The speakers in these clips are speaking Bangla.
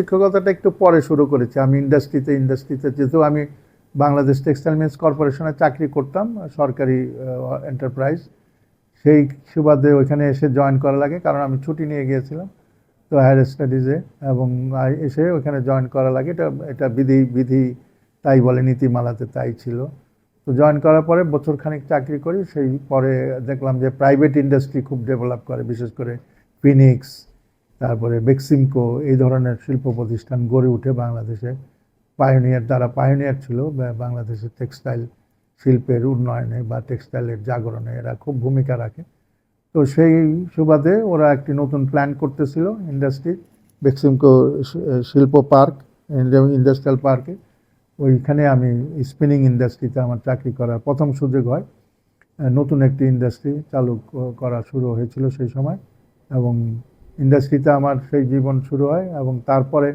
শিক্ষকতাটা একটু পরে শুরু করেছি। আমি ইন্ডাস্ট্রিতে ইন্ডাস্ট্রিতে যেহেতু আমি বাংলাদেশ টেক্সটাইল মিলস কর্পোরেশনে চাকরি করতাম, সরকারি এন্টারপ্রাইজ সেই সুবাদে ওইখানে এসে জয়েন করা লাগে, কারণ আমি ছুটি নিয়ে গিয়েছিলাম। তো হায়ার স্টাডিজে এবং এসে ওখানে জয়েন করা লাগে। এটা এটা বিধি বিধি তাই বলে, নীতিমালাতে তাই ছিল। তো জয়েন করার পরে বছর খানিক চাকরি করি। সেই পরে দেখলাম যে প্রাইভেট ইন্ডাস্ট্রি খুব ডেভেলপ করে, বিশেষ করে ফিনিক্স তারপরে বেক্সিমকো এই ধরনের শিল্প প্রতিষ্ঠান গড়ে উঠে বাংলাদেশে। পায়োনিয়ার তারা পায়োনিয়ার ছিল বাংলাদেশের টেক্সটাইল শিল্পের উন্নয়নে বা টেক্সটাইলের জাগরণে এরা খুব ভূমিকা রাখে। তো সেই সুবাদে ওরা একটি নতুন প্ল্যান করতেছিল ইন্ডাস্ট্রি বেক্সিমকো শিল্প পার্ক ইন্ডাস্ট্রিয়াল পার্কে ওইখানে আমি স্পিনিং ইন্ডাস্ট্রিতে আমার চাকরি করার প্রথম সুযোগ হয়। নতুন একটি ইন্ডাস্ট্রি চালু করা শুরু হয়েছিল সেই সময় এবং ইন্ডাস্ট্রিতে আমার সেই জীবন শুরু হয় এবং তারপরে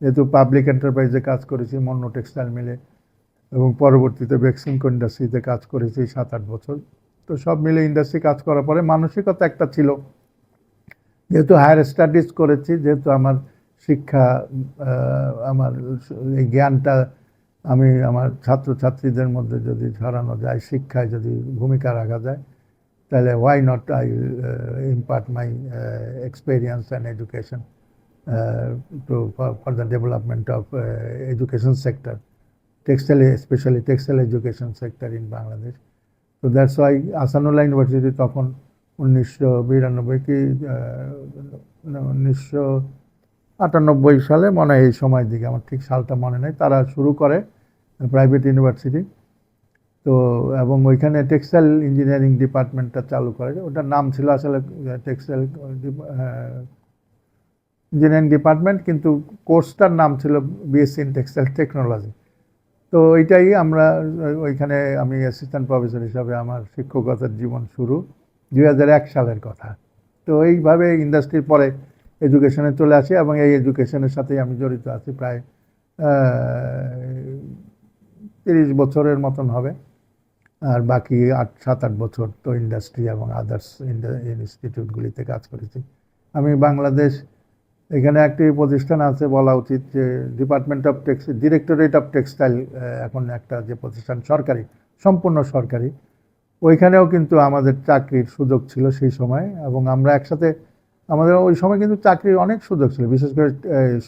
যেহেতু পাবলিক এন্টারপ্রাইজে কাজ করেছি মন্য টেক্সটাইল মিলে এবং পরবর্তীতে বেক্সিমকো ইন্ডাস্ট্রিতে কাজ করেছি সাত আট বছর। তো সব মিলে ইন্ডাস্ট্রি কাজ করার পরে মানসিকতা একটা ছিল। যেহেতু হায়ার স্টাডিজ করেছি, যেহেতু আমার শিক্ষা আমার এই জ্ঞানটা আমি আমার ছাত্রছাত্রীদের মধ্যে যদি ছড়ানো যায়, শিক্ষায় যদি ভূমিকা রাখা যায় তাহলে why not I impart my experience and education to for the development of education sector textile specially textile education sector in Bangladesh তো দ্যাটস ওয়াই আসানুল্লাহ ইউনিভার্সিটি তখন উনিশশো বিরানব্বই কি উনিশশো আটানব্বই সালে মনে হয় এই সময়ের দিকে, আমার ঠিক সালটা মনে নেই, তারা শুরু করে প্রাইভেট ইউনিভার্সিটি তো, এবং ওইখানে টেক্সটাইল ইঞ্জিনিয়ারিং ডিপার্টমেন্টটা চালু করে। ওটার নাম ছিল আসলে টেক্সটাইল ইঞ্জিনিয়ারিং ডিপার্টমেন্ট কিন্তু কোর্সটার নাম ছিল বিএসসি ইন টেক্সটাইল টেকনোলজি তো এইটাই আমরা ওইখানে আমি অ্যাসিস্ট্যান্ট প্রফেসর হিসাবে আমার শিক্ষকতার জীবন শুরু দু হাজার এক সালের কথা। তো এইভাবে ইন্ডাস্ট্রির পরে এডুকেশনে চলে আসি এবং এই এডুকেশনের সাথেই আমি জড়িত আছি প্রায় তিরিশ বছরের মতন হবে। আর বাকি আট, সাত, আট বছর তো ইন্ডাস্ট্রি এবং আদার্স ইনস্টিটিউটগুলিতে কাজ করেছি। আমি বাংলাদেশ, এখানে একটি প্রতিষ্ঠান আছে বলা উচিত যে department of tex directorate of textile এখন একটা যে প্রতিষ্ঠান সরকারি, সম্পূর্ণ সরকারি, ওইখানেও কিন্তু আমাদের চাকরির সুযোগ ছিল সেই সময় এবং আমরা একসাথে, আমাদের ওই সময় কিন্তু চাকরির অনেক সুযোগ ছিল, বিশেষ করে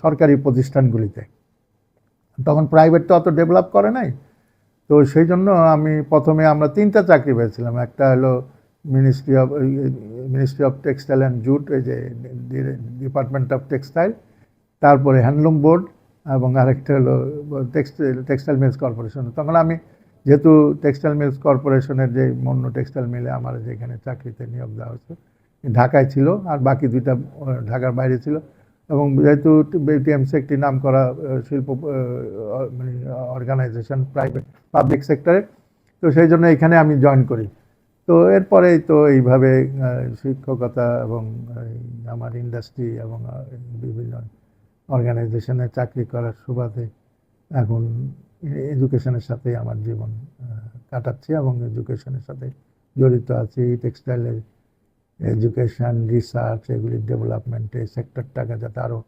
সরকারি প্রতিষ্ঠানগুলিতে। তখন প্রাইভেট তো অত ডেভেলপ করে নাই তো সেই জন্য আমি প্রথমে আমরা তিনটা চাকরি পেয়েছিলাম। একটা হলো ministry of ministry of textile and jute এই যে ডিপার্টমেন্ট অফ টেক্সটাইল তারপরে হ্যান্ডলুম বোর্ড এবং আরেকটা হলো টেক্সটাইল টেক্সটাইল মিলস কর্পোরেশন তখন আমি যেহেতু টেক্সটাইল মিলস কর্পোরেশনের যে মন্য টেক্সটাইল মিলে আমার যেখানে চাকরিতে নিয়োগ দেওয়া হয়েছে, ঢাকায় ছিল আর বাকি দুইটা, ঢাকার বাইরে ছিল। এবং যেহেতু বিটিএমসি একটি নাম করা শিল্প মানে অর্গানাইজেশন প্রাইভেট পাবলিক সেক্টরে তো সেই জন্য এখানে আমি জয়েন করি। তো এরপরেই তো এইভাবে শিক্ষকতা এবং আমার ইন্ডাস্ট্রি এবং বিভিন্ন অর্গানাইজেশনে চাকরি করার সুবাদে এখন এডুকেশনের সাথে আমার জীবন কাটাচ্ছি এবং এডুকেশনের সাথে জড়িত আছি। টেক্সটাইলের এডুকেশন রিসার্চ এগুলির ডেভেলপমেন্টে সেক্টরটাকে যাতে আরও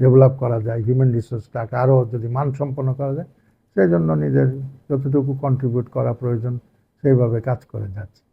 ডেভেলপ করা যায় হিউম্যান রিসোর্সটাকে আরও যদি মানসম্পন্ন করা যায় সেই জন্য নিজের যতটুকু কন্ট্রিবিউট করা প্রয়োজন সেইভাবে কাজ করে যাচ্ছে।